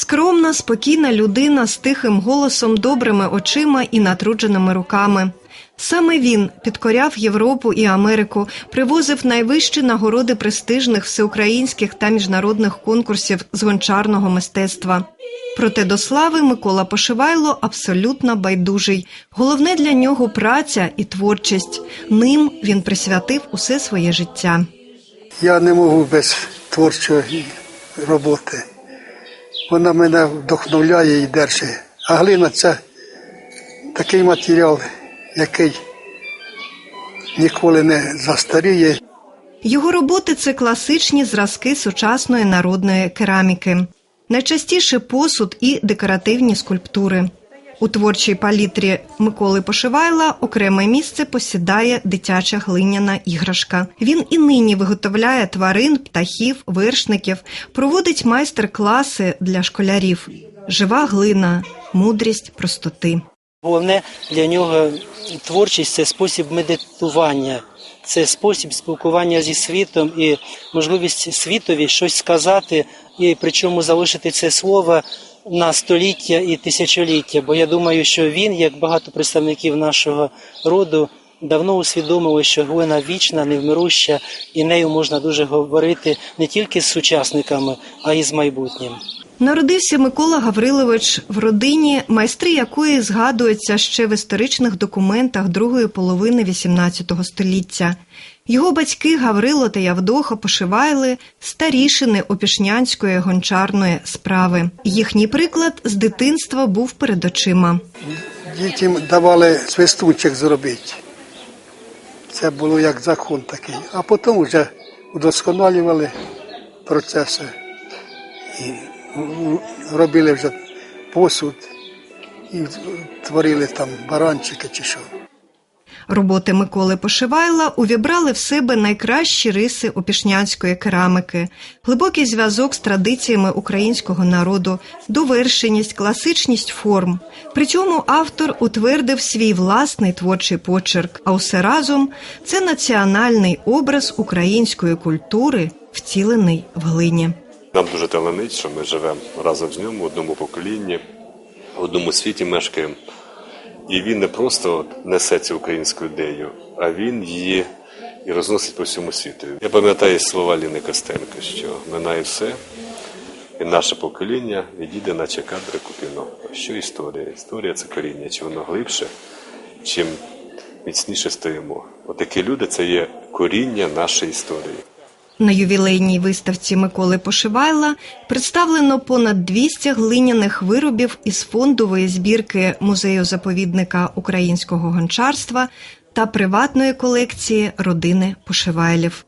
Скромна, спокійна людина з тихим голосом, добрими очима і натрудженими руками. Саме він підкоряв Європу і Америку, привозив найвищі нагороди престижних всеукраїнських та міжнародних конкурсів з гончарного мистецтва. Проте до слави Микола Пошивайло абсолютно байдужий. Головне для нього праця і творчість. Ним він присвятив усе своє життя. Я не можу без творчої роботи. Вона мене вдохновляє і держить. А глина це такий матеріал, який ніколи не застаріє. Його роботи це класичні зразки сучасної народної кераміки. Найчастіше посуд і декоративні скульптури. У творчій палітрі Миколи Пошивайла окреме місце посідає дитяча глиняна іграшка. Він і нині виготовляє тварин, птахів, вершників, проводить майстер-класи для школярів. Жива глина, мудрість простоти. Головне для нього творчість це спосіб медитування, це спосіб спілкування зі світом і можливість світові щось сказати, і причому залишити це слово на століття і тисячоліття. Бо я думаю, що він, як багато представників нашого роду, давно усвідомили, що глина вічна, невмируща, і нею можна дуже говорити не тільки з сучасниками, а й з майбутнім. Народився Микола Гаврилович в родині, майстри якої згадуються ще в історичних документах другої половини XVIII століття. Його батьки Гаврило та Явдоха Пошивайли старішини опішнянської гончарної справи. Їхній приклад з дитинства був перед очима. Дітям давали свистунчик зробити. Це було як закон такий. А потім вже удосконалювали процеси і робили вже посуд і творили там баранчики чи що. Роботи Миколи Пошивайла увібрали в себе найкращі риси опішнянської керамики, глибокий зв'язок з традиціями українського народу, довершеність, класичність форм. При цьому автор утвердив свій власний творчий почерк, а усе разом це національний образ української культури, втілений в глині. Нам дуже таленить, що ми живемо разом з ним в одному поколінні, в одному світі мешкаємо. І він не просто несе цю українську ідею, а він її і розносить по всьому світу. Я пам'ятаю слова Ліни Костенко, що минає все, і наше покоління відійде, наче кадри купіно. Що історія? Історія це коріння. Чи воно глибше, чим міцніше стоїмо. Отакі люди це є коріння нашої історії. На ювілейній виставці Миколи Пошивайла представлено понад 200 глиняних виробів із фондової збірки музею заповідника українського гончарства та приватної колекції родини Пошивайлів.